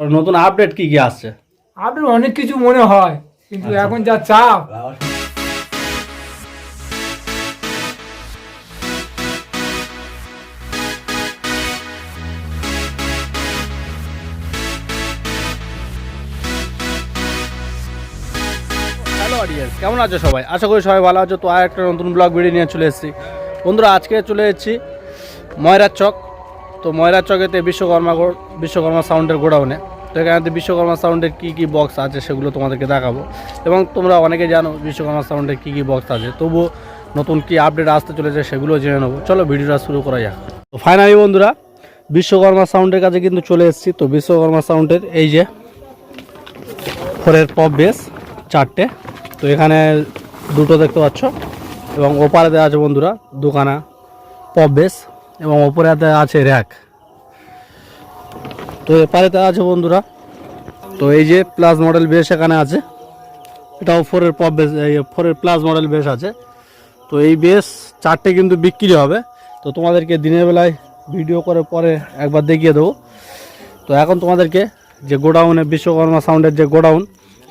আর নতুন আপডেট কি কি আসছে? আপডেট অনেক কিছু মনে হয় কিন্তু এখন যা চাপ। অডিয়েন্স কেমন আছো সবাই? আশা করি সবাই ভালো আছো। তো আর একটা নতুন ব্লগ ভিডিও নিয়ে চলে এসেছি। বন্ধুরা আজকে চলে এসেছি ময়রার চক। তো ময়রার চকেতে বিশ্বকর্মা বিশ্বকর্মা সাউন্ডের গোডাউনে। তো এখানে বিশ্বকর্মা সাউন্ডের কী কী বক্স আছে সেগুলো তোমাদেরকে দেখাবো। এবং তোমরা অনেকে জানো বিশ্বকর্মা সাউন্ডের কী কী বক্স আছে। তবুও নতুন কি আপডেট আসতে চলেছে সেগুলো জেনে নেব। চলো ভিডিওটা শুরু করা যাক। তো ফাইনালি বন্ধুরা, বিশ্বকর্মা সাউন্ডের কাছে কিন্তু চলে এসেছি। তো বিশ্বকর্মা সাউন্ডের এই যে ফোরের পপ বেস চারটে। তো এখানে দুটো দেখতে পাচ্ছ। এবং ওপারে দেওয়া আছে বন্ধুরা, দুখানা পপ বেস এবং ওপরেতে আছে র্যাক। তো এপারেতে আছে বন্ধুরা। তো এই যে প্লাস মডেল বেশ এখানে আছে। এটাও ফোরের পপ বেস ফোরের প্লাস মডেল বেশ আছে। তো এই বেস চারটে কিন্তু বিক্রি হবে। তো তোমাদেরকে দিনের বেলায় ভিডিও করে পরে একবার দেখিয়ে দেবো। তো এখন তোমাদেরকে যে গোডাউনে বিশ্বকর্মা সাউন্ডের যে গোডাউন,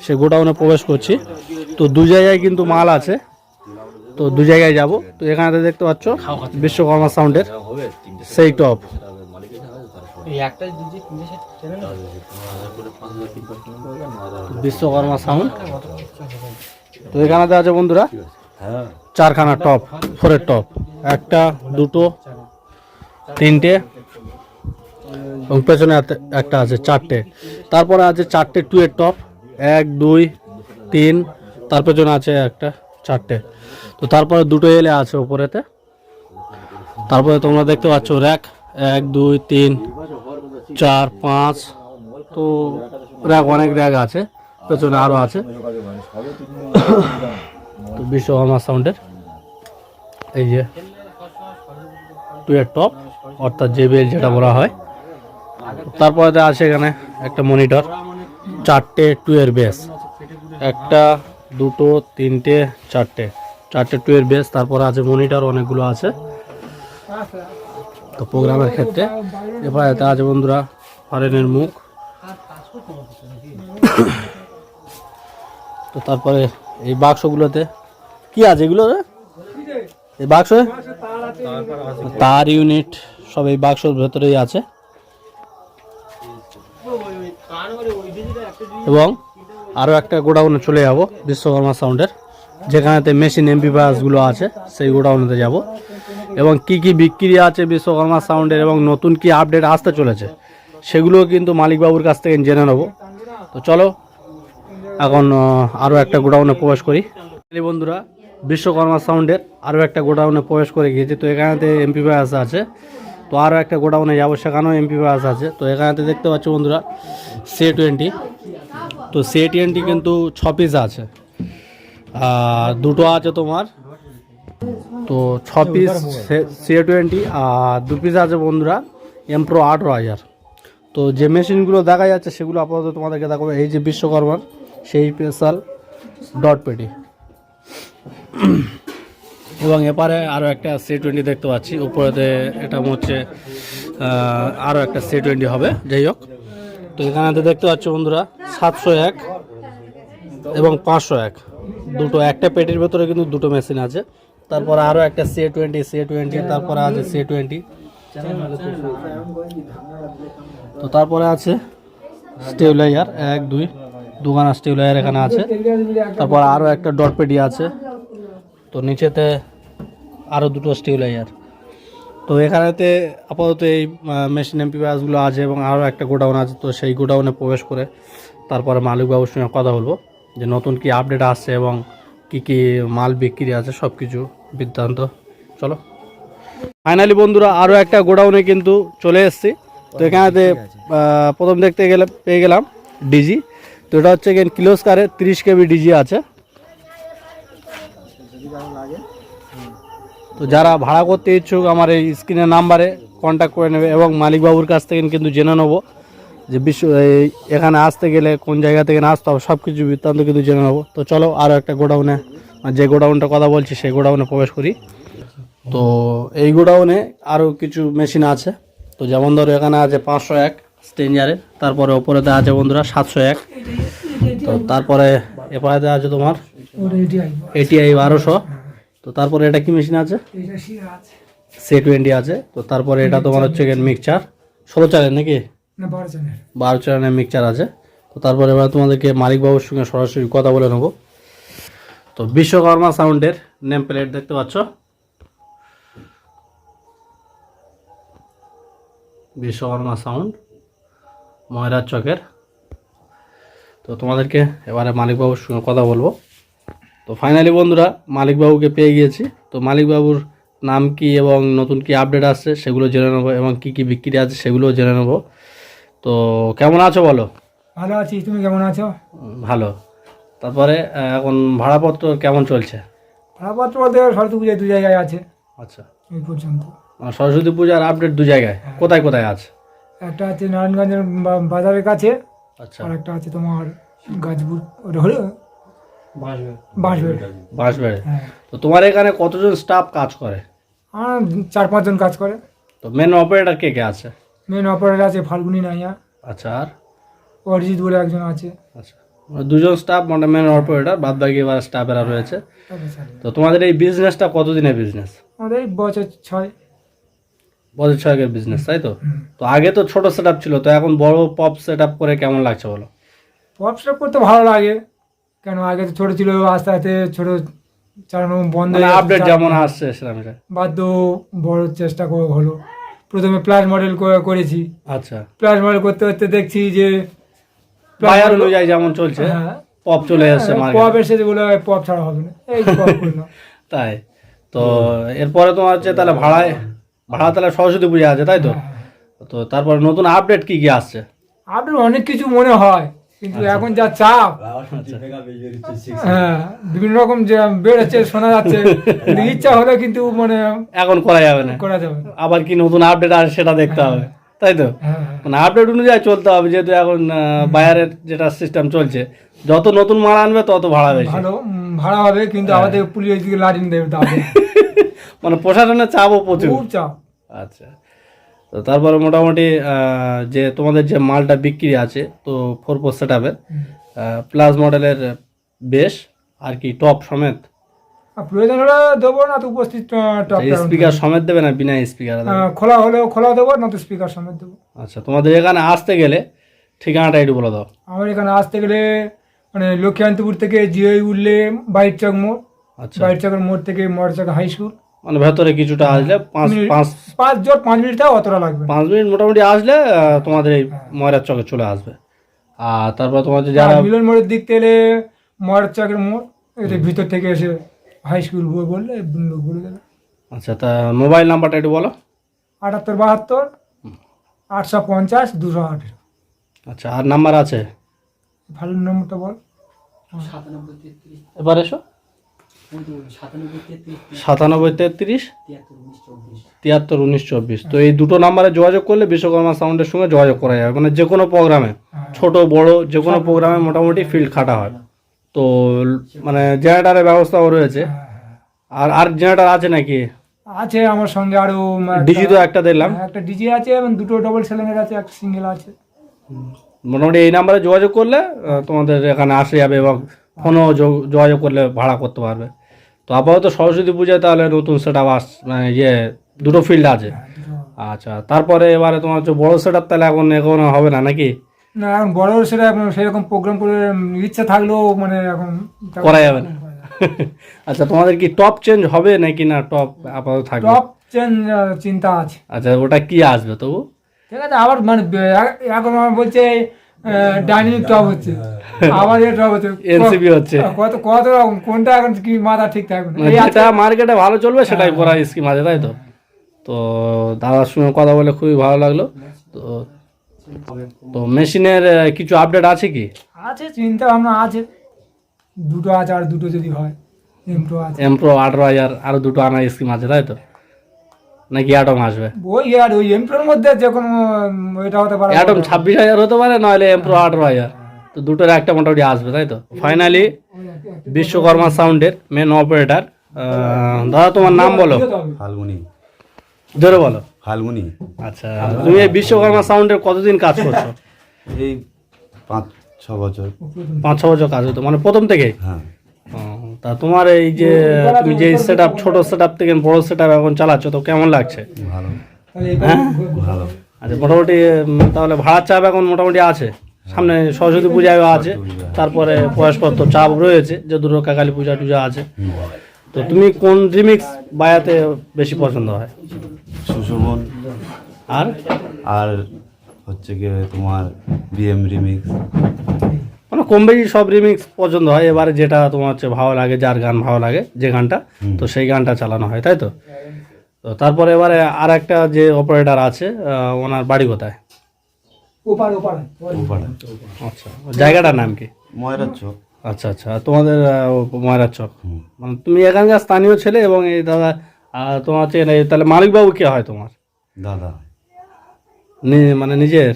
সে গোডাউনে প্রবেশ করছি। তো দু জায়গায় কিন্তু মাল আছে। তো দু জায়গায় যাব। তো এখানে দেখতে পাচ্ছ বিশ্বকর্মা সাউন্ডের সেই টপ বিশ্বকর্মা সাউন্ড তো এখানে আছে বন্ধুরা চারখানা টপ ফোরের টপ একটা দুটো তিনটে। এবং পেছনে একটা- একটা আছে চারটে। তারপরে আছে চারটে টু এর টপ এক দুই তিন। তার পেছনে আছে একটা। চারটে। তো তারপরে দুটো এলে আছে ওপরেতে তারপরে তোমরা দেখতে পাচ্ছ র্যাক। এক, দুই, তিন, চার, পাঁচ। তো র্যাক, অনেক র্যাক আছে। পেছনে আরও আছে। তো বিশ্বকর্মা সাউন্ডের। এই যে টু এর টপ, অর্থাৎ জেবিএল যেটা বলা হয়। তারপরে আছে এখানে একটা মনিটর। চারটে, টু এর বেস। একটা দুটো, তিনটে, চারটে। চারটে টু এর বেস তারপর আছে মনিটর অনেকগুলো আছে। তো প্রোগ্রামের ক্ষেত্রে এবার এতে আছে বন্ধুরা হরেনের মুখ। তো তারপরে এই বাক্সগুলোতে, কি আছে এগুলো? এই বাক্স? তার ইউনিট সব এই বাক্সর ভেতরেই আছে। এবং আরও একটা গোডাউনে চলে যাব, বিশ্বকর্মা সাউন্ডের, যেখানেতে মেশিন এমপি গুলো আছে, সেই গোডাউনেতে যাব। এবং কি কি বিক্রি আছে বিশ্বকর্মা সাউন্ডের এবং নতুন কি আপডেট আসতে চলেছে, সেগুলো কিন্তু মালিকবাবুর কাছ থেকে জেনে নেব। তো চলো, এখন আরও একটা গোডাউনে প্রবেশ করি। বন্ধুরা, বিশ্বকর্মা সাউন্ডের আরও একটা গোডাউনে প্রবেশ করে গিয়েছি। তো এখানেতে এমপি বাস আছে। তো আরও একটা গোডাউনে যাব, সেখানেও এমপি বাস আছে। তো এখানেতে দেখতে পাচ্ছ বন্ধুরা সি টোয়েন্টি তো সে টোয়েন্টি কিন্তু ছ পিস আছে। আর দুটো আছে তোমার। তো ছ পিস সি টোয়েন্টি আর দু পিস আছে বন্ধুরা এমপ্রো আঠেরো হাজার। তো যে মেশিনগুলো দেখা যাচ্ছে, সেগুলো আপাতত তোমাদেরকে দেখাবো। এই যে বিশ্বকর্মার, সেই স্পেশাল ডট পেটি এবং এপারে আরও একটা সি টোয়েন্টি দেখতে পাচ্ছি। উপরেতে এটা হচ্ছে আরও একটা সি টোয়েন্টি হবে। যাই হোক। তো এখানেতে দেখতে পাচ্ছ বন্ধুরা, সাতশো এক এবং পাঁচশো এক। দুটো একটা পেটির ভেতরে কিন্তু দুটো মেশিন আছে। তারপর আরও একটা সি টোয়েন্টি সি টোয়েন্টি তারপরে আছে সি টোয়েন্টি তো তারপরে আছে স্টেবিলাইজার এক, দুই। দুখানা স্টেবিলাইজার এখানে আছে। তারপর আরও একটা ডট পেটি আছে। তো নিচেতে আরও দুটো স্টেবিলাইজার তো এখানেতে আপাতত এই মেশিন এমপি গুলো আছে এবং আরও একটা গোডাউন আছে তো সেই গোডাউনে প্রবেশ করে তারপরে মালিকবাবুর সঙ্গে কথা বলব যে নতুন কি আপডেট আসছে এবং কি কি মাল বিক্রি আছে সব কিছু বৃত্তান্ত। চলো। ফাইনালি বন্ধুরা আরও একটা গোডাউনে কিন্তু চলে এসেছি। তো এখানেতে প্রথম দেখতে গেলে পেয়ে গেলাম ডিজি তো এটা হচ্ছে এখানে কিলোস্কারে তিরিশ কেবি ডিজি আছে। তো যারা ভাড়া করতে ইচ্ছুক আমার এই স্ক্রিনের নাম্বারে কন্ট্যাক্ট করে নেবে এবং মালিকবাবুর কাছ থেকে কিন্তু জেনে নেব যে বিশ্ব এই এখানে আসতে গেলে কোন জায়গা থেকে আসতে হবে সব কিছু বৃত্তান্ত কিন্তু জেনে নেব। তো চলো আরও একটা গোডাউনে যে গোডাউনটা কথা বলছি সেই গোডাউনে প্রবেশ করি। তো এই গোডাউনে আরও কিছু মেশিন আছে। তো যেমন ধরো এখানে আছে পাঁচশো এক স্টেঞ্জারের তারপরে ওপরে দেওয়া আছে বন্ধুরা সাতশো এক। তো তারপরে এপারে দেওয়া আছে তোমার এটিআই বারোশো। তো তারপরে এটা কি মেশিন আছে? সি টোয়েন্টি আছে। তো তারপরে এটা তোমার হচ্ছে মিক্সচার ষোলো চালের নাকি? বারো চালানের মিক্সচার আছে। তো তারপরে এবার তোমাদেরকে মালিকবাবুর সঙ্গে সরাসরি কথা বলে নেব। তো বিশ্বকর্মা সাউন্ডের নেম প্লেট দেখতে পাচ্ছ? বিশ্বকর্মা সাউন্ড ময়রার চকের। তো তোমাদেরকে এবারে মালিকবাবুর সঙ্গে কথা বলব। তো ফাইনালি বন্ধুরা মালিকবাবুকে পেয়ে গিয়েছি। তো মালিকবাবুর নাম কি এবং নতুন কি আপডেট আসছে সেগুলো জেনে নেব এবং কি কি বিক্রি আছে সেগুলোও জেনে নেব। তো কেমন আছো বলো? ভালো আছি তুমি কেমন আছো? ভালো। তারপরে এখন ভাড়াপত্র কেমন চলছে? ভাড়াপত্র বলতে সরস্বতী পুজোয় দু জায়গায় আছে। আচ্ছা। এই পর্যন্ত। সরস্বতী পূজার আপডেট দু জায়গায়? কোথায় কোথায় আছে? একটা আছে নারায়ণগঞ্জের বাজারের কাছে আচ্ছা। আর একটা আছে তোমার গাজপুর ওটা হলো বাঁশবেড়। হ্যাঁ। তো তোমার এখানে কতজন স্টাফ কাজ করে? আর চার পাঁচজন কাজ করে। তো মেন অপারেটর কে কে আছে? মেন অপারেটর আছে ফাল্গুনি নাইয়া। আচ্ছা আর? অরিজিৎ বলে একজন আছে। আচ্ছা মানে দুজন স্টাফ মানে মেন অপারেটর বাদ বাকি এবার স্টাফেরা রয়েছে। তো তোমাদের এই বিজনেসটা কতদিনের বিজনেস আমাদের এই বছর ছয়। বছর ছয়েকের বিজনেস তাই তো? তো আগে তো ছোট সেট ছিল তো এখন বড় পপ সেট করে কেমন লাগছে বলো? পপসটা করতে ভালো লাগে। কেন? আগে তো ছোট ছিল আস্তে আস্তে ছোট চালানো বন্ধ মানে হয়ে আপডেট যেমন আসছে সেরকম বাধ্য বড় চেষ্টা করে হলো। প্রথমে প্লাস মডেল করেছি। আচ্ছা। প্লাস মডেল করতে করতে দেখছি যে বায়ার অনুযায়ী যেমন চলছে হ্যাঁ। পপ চলে এসছে মার্কেট পপ এসে বলে পপ ছাড়া হবে না। এই পপ করলাম। তাই। তো এরপরে তোমার হচ্ছে তাহলে ভাড়ায় ভাড়া তাহলে সরস্বতী পূজা আছে তাই তো? হ্যাঁ, তো তারপর নতুন আপডেট কি কি আসছে? আপডেট অনেক কিছু মনে হয়। কিন্তু এখন যা চাপ হ্যাঁ বিভিন্ন রকম যে বেরোচ্ছে শোনা যাচ্ছে। ইচ্ছা হলে কিন্তু মানে এখন করা যাবে না। করা যাবে আবার কি নতুন আপডেট আসে সেটা দেখতে হবে তাই তো? হ্যাঁ হ্যাঁ। মানে আপডেট অনুযায়ী চলতে হবে যেহেতু এখন বায়ারের যেটা সিস্টেম চলছে যত নতুন মাল আনবে তত ভাড়া বেশি। ভালো ভাড়া হবে কিন্তু হ্যাঁ। আমাদের পুলিশ দিকে লাঠিন দেবে তাহলে। মানে প্রশাসনের চাপও প্রচুর। খুব চাপ। আচ্ছা। তো তারপরে মোটামুটি যে তোমাদের যে মালটা বিক্রি আছে তো ফোর ফোর সেট আপের প্লাস মডেলের বেশ আর কি টপ সমেত। প্রয়োজন হলে দেবো না তো উপস্থিত স্পিকার সমেত দেবে না বিনা স্পিকার খোলা হলেও খোলা দেবো না তো স্পিকার সমেত দেবো। আচ্ছা তোমাদের এখানে আসতে গেলে ঠিকানাটা একটু বলে দাও। আমার এখানে আসতে গেলে মানে লক্ষ্মীকান্তপুর থেকে জিওই উঠলে বাইট চক মোড়। আচ্ছা। বাইট চকের মোড় থেকে মরচক হাই স্কুল। মানে ভেতরে কিছুটা আসলে পাঁচ মিনিট। পাঁচ পাঁচ জোর পাঁচ মিনিট তাও অতটা লাগবে। পাঁচ মিনিট মোটামুটি আসলে তোমাদের এই ময়রার চকে চলে আসবে। আর তারপর তোমাদের যারা মিলন মোড়ের দিক থেকে মরচকের মোড় এটা ভিতর থেকে এসে হাই স্কুল বই বললে বলে দেবে। আচ্ছা তা মোবাইল নাম্বারটা একটু বলো। আটাত্তর বাহাত্তর আটশো পঞ্চাশ দুশো আঠেরো। আচ্ছা আর নাম্বার আছে? ভালো নম্বরটা বল। এবার এসো। সাতানব্বই তেত্রিশ তিয়াত্তর উনিশ চব্বিশ। তো এই দুটো নাম্বারে যোগাযোগ করলে বিশ্বকর্মা সাউন্ডের সঙ্গে যোগাযোগ করা যাবে। মানে যে কোনো প্রোগ্রামে। ছোট বড় যে কোনো প্রোগ্রামে মোটামুটি ফিল্ড খাটা হয়। তো মানে জেনারেটারের ব্যবস্থাও রয়েছে। আর আর জেনারেটার আছে নাকি? আছে আমার সঙ্গে আরও একটা- ডিজি তো একটা দেখলাম। হ্যাঁ, একটা ডিজে আছে এবং দুটো ডবল সেলেনের আছে একটা সিঙ্গেল আছে। মোটামুটি এই নাম্বারে যোগাযোগ করলে তোমাদের এখানে আসে যাবে এবং ফোনও যোগ- যোগাযোগ করলে ভাড়া করতে পারবে। তো আপাতত সরস্বতী পূজায় তাহলে নতুন সেট আপ আস মানে ইয়ে দুটো ফিল্ড আছে। আচ্ছা তারপরে এবারে তোমার হচ্ছে বড় সেট আপ তাহলে এখন এখন হবে না নাকি? না এখন বড় সেটা সেরকম প্রোগ্রাম করে ইচ্ছা থাকলেও মানে এখন করা যাবে না। আচ্ছা তোমাদের কি টপ চেঞ্জ হবে নাকি না টপ আপাতত থাকবে? টপ চেঞ্জ চিন্তা আছে। আচ্ছা ওটা কি আসবে তবু? ঠিক আছে আবার মানে এখন বলছে ডাইনামিক টপ হচ্ছে। আবার এ টপ হচ্ছে। NCB হচ্ছে। কত কত রকম কোনটা এখন কি মাথা ঠিক থাকবে? মানে যেটা মার্কেটে ভালো চলবে সেটাই করা স্কিম আছে তাই তো? তো দাদার সঙ্গে কথা বলে খুবই ভালো লাগল। তো তো মেশিনের কিছু আপডেট আছে কি? আছে চিন্তা ভাবনা আছে। দুটো আছে আর দুটো যদি হয় এমটো আছে। এমপ্রো আঠারো হাজার আরও দুটো আনার স্কিম আছে তাই তো? নাকি অ্যাটম আসবে? ওই আর ওই এমটোর মধ্যে যে কোনো এটা হতে পারে অ্যাটম ছাব্বিশ হাজার হতে পারে নইলে এমপ্রো আঠারো হাজার। তো দুটোর একটা মোটামুটি আসবে তাই তো? ফাইনালি বিশ্বকর্মা সাউন্ডের মেন অপারেটর দাদা তোমার নাম বলো। ফাল্গুনি। জোরে বলো। ফাল্গুনি। আচ্ছা তুমি এই বিশ্বকর্মা সাউন্ডের কতদিন কাজ করছ? এই পাঁচ ছ বছর। পাঁচ ছ বছর কাজ হতো মানে প্রথম থেকে হ্যাঁ। তা তোমার এই যে তুমি যে সেট আপ ছোটো সেট আপ থেকে বড় সেট আপ এখন চালাচ্ছ তো কেমন লাগছে? ভালো। হ্যাঁ? ভালো। আচ্ছা মোটামুটি তাহলে ভাড়ার চাপ এখন মোটামুটি আছে? সামনে সরস্বতী পূজাও আছে তারপরে বয়স্কত্ব চাপ রয়েছে যে দুর্গা কালী পূজা টুজা আছে। তো তুমি কোন রিমিক্স বায়াতে বেশি পছন্দ হয়? সুশোভন। আর? আর হচ্ছে গিয়ে তোমার বিএম রিমিক্স মানে কম বেশি সব রিমিক্স পছন্দ হয়। এবারে যেটা তোমার হচ্ছে ভালো লাগে যার গান ভালো লাগে যে গানটা তো সেই গানটা চালানো হয় তাই তো? তো তারপরে এবারে আর একটা যে অপারেটার আছে ওনার বাড়ি কোথায়? আচ্ছা জায়গাটার নাম কি? ময়রার চোখ আচ্ছা আচ্ছা আর তোমাদের ময়রার চক? মানে তুমি এখানকার স্থানীয় ছেলে এবং এই দাদা তোমার হচ্ছে এই- তাহলে মালিকবাবু কে হয় তোমার? দাদা। নি- মানে নিজের?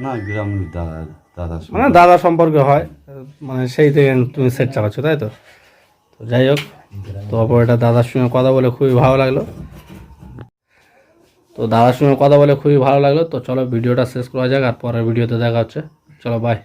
না গ্রাম দাদা। দাদা মানে দাদা সম্পর্কে হয় মানে সেই থেকে তুমি সেট চালাচ্ছ, তাই তো? তো যাই হোক, তো এটা দাদার সঙ্গে কথা বলে খুবই ভালো লাগল। তো দাদার সঙ্গে কথা বলে খুবই ভালো লাগল। তো চলো ভিডিওটা শেষ করা যাক, আর পরের ভিডিওতে দেখা হচ্ছে। চলো বাই